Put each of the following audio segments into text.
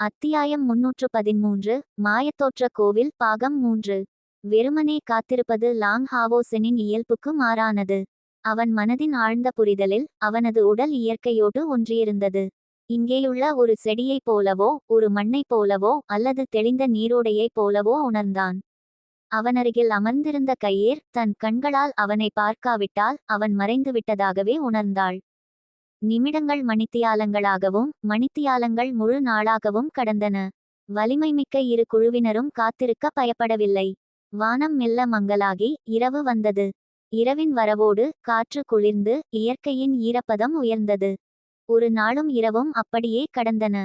அத்தியாயம் முன்னூற்று பதிமூன்று மாயத்தோற்ற கோவில் பாகம் மூன்று. வெறுமனே காத்திருப்பது லாங் ஹாவோசனின் இயல்புக்கு மாறானது. அவன் மனதின் ஆழ்ந்த புரிதலில் அவனது உடல் இயற்கையோடு ஒன்றியிருந்தது. இங்கேயுள்ள ஒரு செடியைப் போலவோ ஒரு மண்ணைப் போலவோ அல்லது தெளிந்த நீரோடையைப் போலவோ உணர்ந்தான். அவனருகில் அமர்ந்திருந்த கையேர் தன் கண்களால் அவனை பார்க்காவிட்டால் அவன் மறைந்து விட்டதாகவே உணர்ந்தாள். நிமிடங்கள் மணித்தியாலங்களாகவும் மணித்தியாலங்கள் முழு நாளாகவும் கடந்தன. வலிமைமிக்க இரு குழுவினரும் காத்திருக்க பயப்படவில்லை. வானம் மெல்ல மங்கலாகி இரவு வந்தது. இரவின் வரவோடு காற்று குளிர்ந்து இயற்கையின் ஈரப்பதம் உயர்ந்தது. ஒரு நாளும் இரவும் அப்படியே கடந்தன.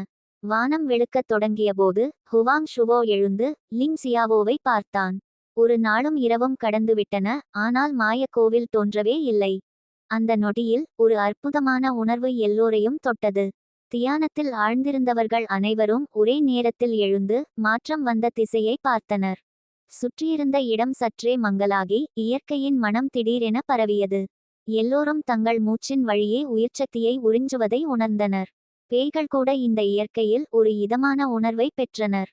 வானம் வெளுக்கத் தொடங்கியபோது ஹுவாங் ஷுவோ எழுந்து லிங் சியாவோவை பார்த்தான். ஒரு நாளும் இரவும் கடந்துவிட்டன ஆனால் மாயக்கோவில் தோன்றவே இல்லை. அந்த நொடியில் ஒரு அற்புதமான உணர்வு எல்லோரையும் தொட்டது. தியானத்தில் ஆழ்ந்திருந்தவர்கள் அனைவரும் ஒரே நேரத்தில் எழுந்து மாற்றம் வந்த திசையை பார்த்தனர். சுற்றியிருந்த இடம் சற்றே மங்கலாகி இயற்கையின் மனம் திடீரென பரவியது. எல்லோரும் தங்கள் மூச்சின் வழியே உயிர்ச்சக்தியை உறிஞ்சுவதை உணர்ந்தனர். பேய்கள் கூட இந்த இயற்கையில் ஒரு இதமான உணர்வை பெற்றனர்.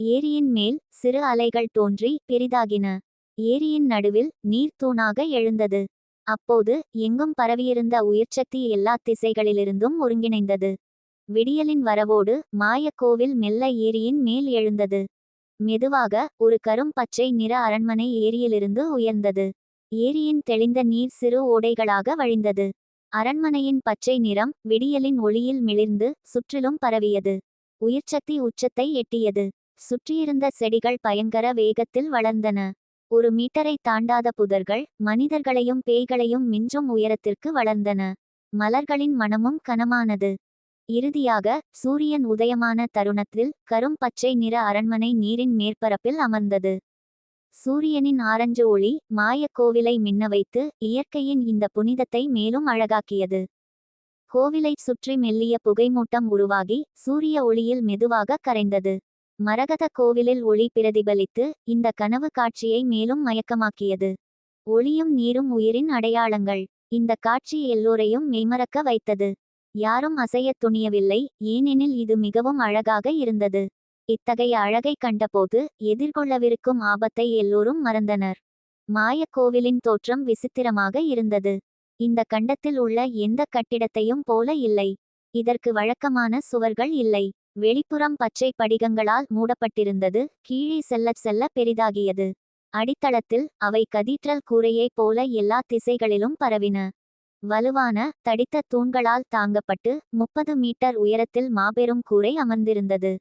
ஏரியின் மேல் சிறு அலைகள் தோன்றி பெரிதாகின. ஏரியின் நடுவில் நீர் தூணாக எழுந்தது. அப்போது எங்கும் பரவியிருந்த உயிர்ச்சக்தி எல்லா திசைகளிலிருந்தும் ஒருங்கிணைந்தது. விடியலின் வரவோடு மாயக்கோவில் மெல்ல ஏரியின் மேல் எழுந்தது. மெதுவாக ஒரு கரும் பச்சை நிற அரண்மனை ஏரியிலிருந்து உயர்ந்தது. ஏரியின் தெளிந்த நீர் சிறு ஓடைகளாக வழிந்தது. அரண்மனையின் பச்சை நிறம் விடியலின் ஒளியில் மிளிர்ந்து சுற்றிலும் பரவியது. உயிர்ச்சக்தி உச்சத்தை எட்டியது. சுற்றியிருந்த செடிகள் பயங்கர வேகத்தில் வளர்ந்தன. ஒரு மீட்டரை தாண்டாத புதர்கள் மனிதர்களையும் பேய்களையும் மிஞ்சும் உயரத்திற்கு வளர்ந்தன. மலர்களின் மனமும் கனமானது. இறுதியாக சூரியன் உதயமான தருணத்தில் கரும் பச்சை நிற அரண்மனை நீரின் மேற்பரப்பில் அமர்ந்தது. சூரியனின் ஆரஞ்சு ஒளி மாயக்கோவிலை மின்ன வைத்து இயற்கையின் இந்த புனிதத்தை மேலும் அழகாக்கியது. கோவிலைச் சுற்றி மெல்லிய புகைமூட்டம் உருவாகி சூரிய ஒளியில் மெதுவாக கரைந்தது. மரகத கோவிலில் ஒளி பிரதிபலித்து இந்த கனவு காட்சியை மேலும் மயக்கமாக்கியது. ஒளியும் நீரும் உயிரின் அடையாளங்கள். இந்த காட்சி எல்லோரையும் மெய்மறக்க வைத்தது. யாரும் அசையத் துணியவில்லை ஏனெனில் இது மிகவும் அழகாக இருந்தது. இத்தகைய அழகை கண்டபோது எதிர்கொள்ளவிருக்கும் ஆபத்தை எல்லோரும் மறந்தனர். மாயக்கோவிலின் தோற்றம் விசித்திரமாக இருந்தது. இந்த கண்டத்தில் உள்ள எந்த கட்டிடத்தையும் போல இல்லை. இதற்கு வழக்கமான சுவர்கள் இல்லை. வெளிப்புறம் பச்சை படிகங்களால் மூடப்பட்டிருந்தது. கீழே செல்லச் செல்ல பெரிதாகியது. அடித்தளத்தில் அவை கதீட்ரல் கூரையைப் போல எல்லா திசைகளிலும் பரவின. வலுவான தடித்த தூண்களால் தாங்கப்பட்டு முப்பது மீட்டர் உயரத்தில் மாபெரும் கூரை அமர்ந்திருந்தது.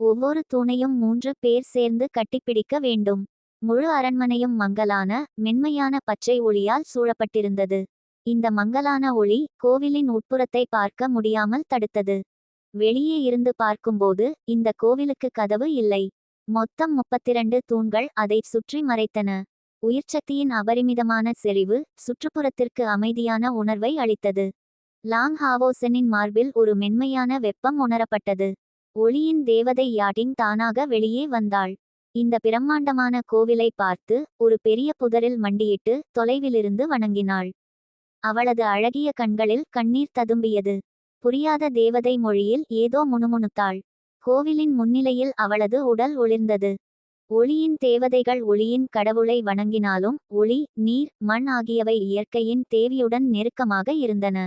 ஒவ்வொரு தூணையும் மூன்று பேர் சேர்ந்து கட்டிப்பிடிக்க வேண்டும். முழு அரண்மனையும் மங்கலான மென்மையான பச்சை ஒளியால் சூழப்பட்டிருந்தது. இந்த மங்கலான ஒளி கோவிலின் உட்புறத்தை பார்க்க முடியாமல் தடுத்தது. வெளியே இருந்து பார்க்கும்போது இந்த கோவிலுக்கு கதவு இல்லை. மொத்தம் முப்பத்திரண்டு தூண்கள் அதை சுற்றி மறைத்தன. உயிர்ச்சக்தியின் அபரிமிதமான செறிவு சுற்றுப்புறத்திற்கு அமைதியான உணர்வை அளித்தது. லாங் ஹாவோசனின் மார்பில் ஒரு மென்மையான வெப்பம் உணரப்பட்டது. ஒளியின் தேவதை யாட்டிங் தானாக வெளியே வந்தாள். இந்த பிரம்மாண்டமான கோவிலை பார்த்து ஒரு பெரிய புதரில் மண்டியிட்டு தொலைவிலிருந்து வணங்கினாள். அவளது அழகிய கண்களில் கண்ணீர் ததும்பியது. புரியாத தேவதை மொழியில் ஏதோ முணுமுணுத்தாள். கோவிலின் முன்னிலையில் அவளது உடல் ஒளிர்ந்தது. ஒளியின் தேவதைகள் ஒளியின் கடவுளை வணங்கினாலும் ஒளி நீர் மண் ஆகியவை இயற்கையின் தேவியுடன் நெருக்கமாக இருந்தன.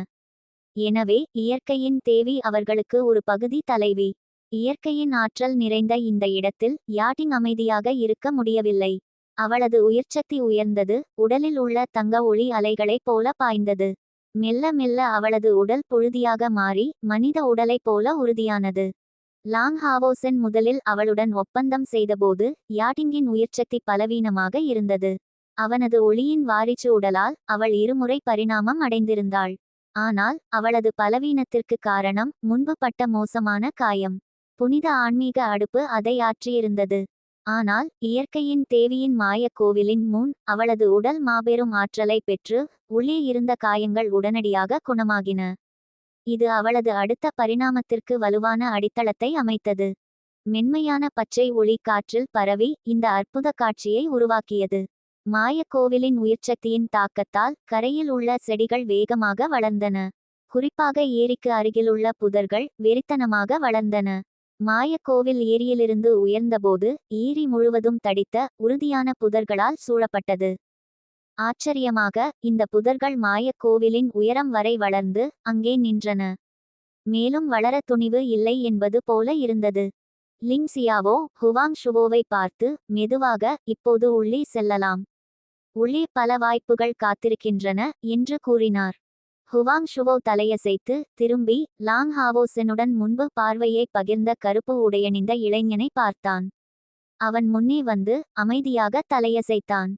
எனவே இயற்கையின் தேவி அவர்களுக்கு ஒரு பகுதி தலைவி. இயற்கையின் ஆற்றல் நிறைந்த இந்த இடத்தில் யாட்டிங் அமைதியாக இருக்க முடியவில்லை. அவளது உயிர்ச்சக்தி உயர்ந்தது உடலில் உள்ள தங்க ஒளி அலைகளைப் போல பாய்ந்தது. மெல்ல மெல்ல அவளது உடல் புழுதியாக மாறி மனித உடலைப் போல உறுதியானது. லாங் ஹாவோசன் முதலில் அவளுடன் ஒப்பந்தம் செய்தபோது யாட்டிங்கின் உயிர்ச்சக்தி பலவீனமாக இருந்தது. அவனது ஒளியின் வாரிச்சு உடலால் அவள் இருமுறை பரிணாமம் அடைந்திருந்தாள். ஆனால் அவளது பலவீனத்திற்கு காரணம் முன்பு பட்ட மோசமான காயம். புனித ஆன்மீக அடுப்பு அதை ஆற்றியிருந்தது. ஆனால் இயற்கையின் தேவியின் மாயக் கோவிலின் முன் அவளது உடல் மாபெரும் ஆற்றலை பெற்று உள்ளே இருந்த காயங்கள் உடனடியாக குணமாகின. இது அவளது அடுத்த பரிணாமத்திற்கு வலுவான அடித்தளத்தை அமைத்தது. மென்மையான பச்சை ஒளி காற்றில் பரவி இந்த அற்புத காட்சியை உருவாக்கியது. மாயக் கோவிலின் உயிர்ச்சக்தியின் தாக்கத்தால் கரையில் உள்ள செடிகள் வேகமாக வளர்ந்தன. குறிப்பாக ஏரிக்கு அருகிலுள்ள புதர்கள் வெறித்தனமாக வளர்ந்தன. மாயக்கோவில் ஏரியிலிருந்து உயர்ந்தபோது ஏரி முழுவதும் தடித்த உறுதியான புதர்களால் சூழப்பட்டது. ஆச்சரியமாக இந்த புதர்கள் மாயக்கோவிலின் உயரம் வரை வளர்ந்து அங்கே நின்றன. மேலும் வளர துணிவு இல்லை என்பது போல இருந்தது. லிங் சியாவோ ஹுவாங் ஷுவோவை பார்த்து மெதுவாக இப்போது உள்ளே செல்லலாம். உள்ளே பல வாய்ப்புகள் காத்திருக்கின்றன என்று கூறினார். ஹுவாங் ஷுவோ தலையசைத்து திரும்பி லாங் ஹாவோசனுடன் முன்பு பார்வையை பகிர்ந்த கருப்பு உடையணிந்த இளைஞனை பார்த்தான். அவன் முன்னே வந்து அமைதியாக தலையசைத்தான்.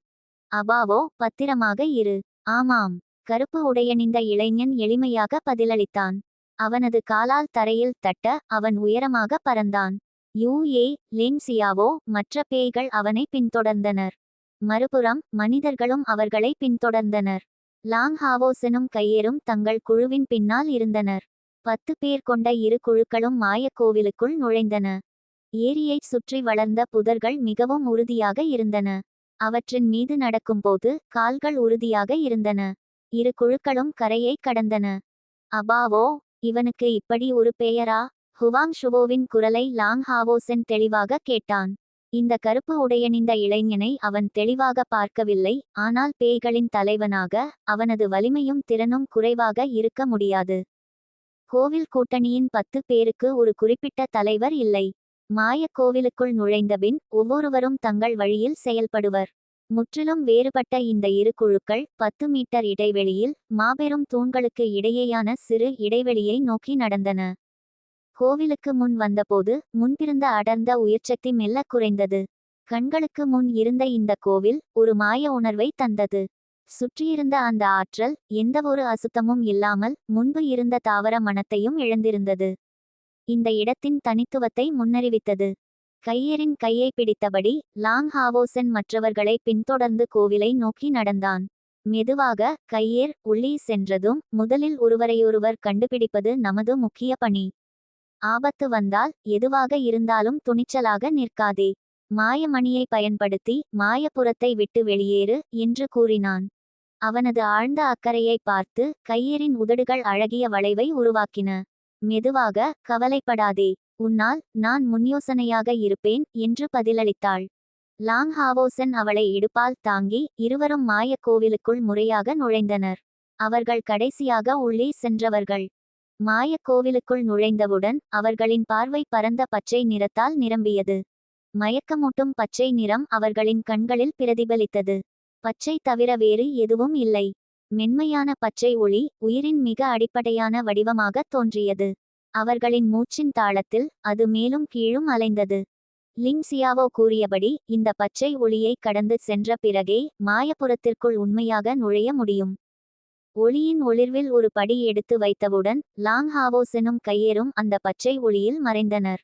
அபாவோ பத்திரமாக இரு. ஆமாம். கருப்பு உடையணிந்த இளைஞன் எளிமையாக பதிலளித்தான். அவனது காலால் தரையில் தட்ட அவன் உயரமாக பறந்தான். யூ ஏ லின்சியாவோ மற்ற பேய்கள் அவனை பின்தொடர்ந்தனர். மறுபுறம் மனிதர்களும் அவர்களை பின்தொடர்ந்தனர். லாங் ஹாவோசனும் கையேறும் தங்கள் குழுவின் பின்னால் இருந்தனர். பத்து பேர் கொண்ட இரு குழுக்களும் மாயக்கோவிலுக்குள் நுழைந்தன. ஏரியைச் சுற்றி வளர்ந்த புதர்கள் மிகவும் உறுதியாக இருந்தன. அவற்றின் மீது நடக்கும்போது கால்கள் உறுதியாக இருந்தன. இரு குழுக்களும் கரையை கடந்தன. அபாவோ இவனுக்கு இப்படி ஒரு பெயரா? ஹுவாங் ஷுவோவின் குரலை லாங் ஹாவோசென் தெளிவாக கேட்டான். இந்த கருப்பு உடையணிந்த இளைஞனை அவன் தெளிவாக பார்க்கவில்லை ஆனால் பேய்களின் தலைவனாக அவனது வலிமையும் திறனும் குறைவாக இருக்க முடியாது. கோவில் கூட்டணியின் பத்து பேருக்கு ஒரு குறிப்பிட்ட தலைவர் இல்லை. மாயக் கோவிலுக்குள் நுழைந்தபின் ஒவ்வொருவரும் தங்கள் வழியில் செயல்படுவர். முற்றிலும் வேறுபட்ட இந்த இரு குழுக்கள் பத்து மீட்டர் இடைவெளியில் மாபெரும் தூண்களுக்கு இடையேயான சிறு இடைவெளியை நோக்கி நடந்தன. கோவிலுக்கு முன் வந்தபோது முன்பிருந்த அடர்ந்த உயிர்ச்சக்தி மெல்ல குறைந்தது. கண்களுக்கு முன் இருந்த இந்த கோவில் ஒரு மாய உணர்வை தந்தது. சுற்றியிருந்த அந்த ஆற்றல் எந்தவொரு அசுத்தமும் இல்லாமல் முன்பு இருந்த தாவர மனத்தையும் இழந்திருந்தது. இந்த இடத்தின் தனித்துவத்தை முன்னறிவித்தது. கையரின் கையை பிடித்தபடி லாங் ஹாவோசன் மற்றவர்களை பின்தொடர்ந்து கோவிலை நோக்கி நடந்தான். மெதுவாக கையேர் உள்ளே சென்றதும் முதலில் ஒருவரையொருவர் கண்டுபிடிப்பது நமது முக்கிய பணி. ஆபத்து வந்தால் எதுவாக இருந்தாலும் துணிச்சலாக நிற்காதே. மாயமணியை பயன்படுத்தி மாயபுரத்தை விட்டு வெளியேறு என்று கூறினான். அவனது ஆழ்ந்த அக்கறையை பார்த்து கையெறின் உதடுகள் அழகிய வளைவை உருவாக்கின. மெதுவாக கவலைப்படாதே உன்னால் நான் முன்யோசனையாக இருப்பேன் என்று பதிலளித்தாள். லாங் ஹாவோசன் அவளை இடுப்பால் தாங்கி இருவரும் மாயக் கோவிலுக்குள் முறையாக நுழைந்தனர். அவர்கள் கடைசியாக உள்ளே சென்றவர்கள். மாயக் கோவிலுக்குள் நுழைந்தவுடன் அவர்களின் பார்வை பரந்த பச்சை நிறத்தால் நிரம்பியது. மயக்கமூட்டும் பச்சை நிறம் அவர்களின் கண்களில் பிரதிபலித்தது. பச்சை தவிர வேறு எதுவும் இல்லை. மென்மையான பச்சை ஒளி உயிரின் மிக அடிப்படையான வடிவமாக தோன்றியது. அவர்களின் மூச்சின் தாளத்தில் அது மேலும் கீழும் அலைந்தது. லிங் சியாவோ கூறியபடி இந்த பச்சை ஒளியை கடந்து சென்ற பிறகே மாயபுரத்திற்குள் உண்மையாக நுழைய முடியும். ஒளியின் ஒளிர்வில் ஒரு படி எடுத்து வைத்தவுடன் லாங் ஹாவோசனும் கையேறும் அந்த பச்சை ஒளியில் மறைந்தனர்.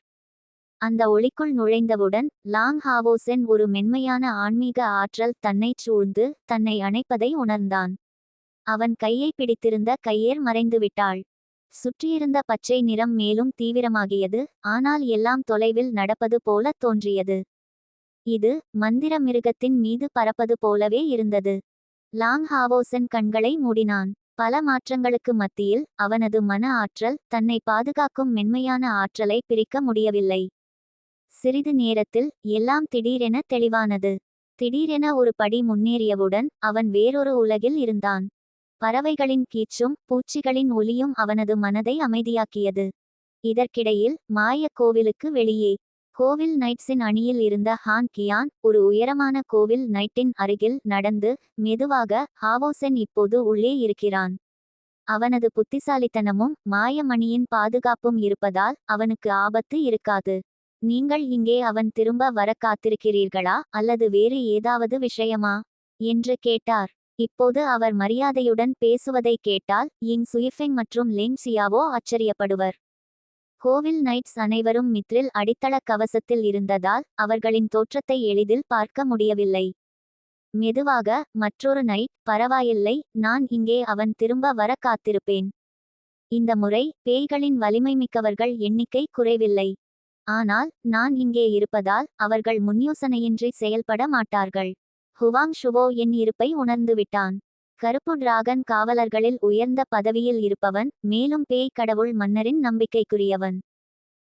அந்த ஒளிக்குள் நுழைந்தவுடன் லாங் ஹாவோசென் ஒரு மென்மையான ஆன்மீக ஆற்றல் தன்னைச் சூழ்ந்து தன்னை அணைப்பதை உணர்ந்தான். அவன் கையை பிடித்திருந்த கையேர் மறைந்துவிட்டாள். சுற்றியிருந்த பச்சை நிறம் மேலும் தீவிரமாகியது ஆனால் எல்லாம் தொலைவில் நடப்பது போல தோன்றியது. இது மந்திர மிருகத்தின் மீது பறப்பது போலவே இருந்தது. லாங் ஹாவோசன் கண்களை மூடினான். பல மாற்றங்களுக்கு மத்தியில் அவனது மன ஆற்றல் தன்னை பாதுகாக்கும் மென்மையான ஆற்றலை பிரிக்க முடியவில்லை. சிறிது நேரத்தில் எல்லாம் திடீரென தெளிவானது. திடீரென ஒரு படி முன்னேறியவுடன் அவன் வேறொரு உலகில் இருந்தான். பறவைகளின் கீச்சும் பூச்சிகளின் ஒலியும் அவனது மனதை அமைதியாக்கியது. இதற்கிடையில் மாயக் கோவிலுக்கு வெளியே கோவில் நைட்ஸின் அணியில் இருந்த ஹான் கியான் ஒரு உயரமான கோவில் நைட்டின் அருகில் நடந்து மெதுவாக ஹாவோசென் இப்போது உள்ளே இருக்கிறான். அவனது புத்திசாலித்தனமும் மாயமணியின் பாதுகாப்பும் இருப்பதால் அவனுக்கு ஆபத்து இருக்காது. நீங்கள் இங்கே அவன் திரும்ப வர காத்திருக்கிறீர்களா அல்லது வேறு ஏதாவது விஷயமா? என்று கேட்டார். இப்போது அவர் மரியாதையுடன் பேசுவதை கேட்டால் இங் சுயிஃபெங் மற்றும் லிங் சியாவோ ஆச்சரியப்படுவர். கோவில் நைட்ஸ் அனைவரும் மித்ரில் அடித்தள கவசத்தில் இருந்ததால் அவர்களின் தோற்றத்தை எளிதில் பார்க்க முடியவில்லை. மெதுவாக மற்றொரு நைட் பரவாயில்லை நான் இங்கே அவன் திரும்ப வர காத்திருப்பேன். இந்த முறை பேய்களின் வலிமை மிக்கவர்கள் எண்ணிக்கை குறைவில்லை. ஆனால் நான் இங்கே இருப்பதால் அவர்கள் முன்யோசனையின்றி செயல்பட மாட்டார்கள். ஹுவாங் ஷுவோ என் இருப்பை உணர்ந்துவிட்டான். கருப்பு டிராகன் காவலர்களில் உயர்ந்த பதவியில் இருப்பவன் மேலும் பேய் கடவுள் மன்னரின் நம்பிக்கைக்குரியவன்.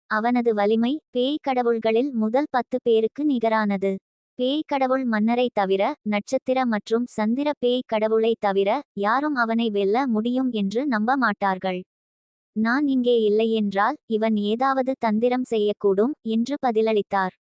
அவனது வலிமை பேய் கடவுள்களில் முதல் பத்து பேருக்கு நிகரானது. பேய் கடவுள் மன்னரை தவிர நட்சத்திர மற்றும் சந்திர பேய் கடவுளை தவிர யாரும் அவனை வெல்ல முடியும் என்று நம்ப மாட்டார்கள் நான் இங்கே இல்லையென்றால் இவன் ஏதாவது தந்திரம் செய்யக்கூடும் என்று பதிலளித்தார்.